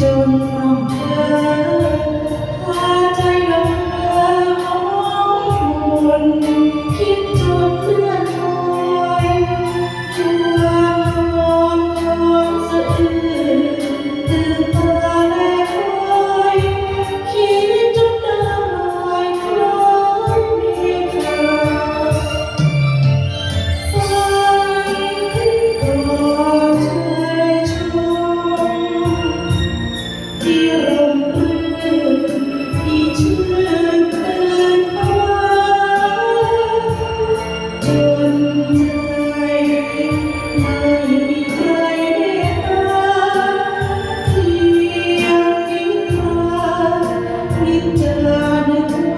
don't know. meine Tür.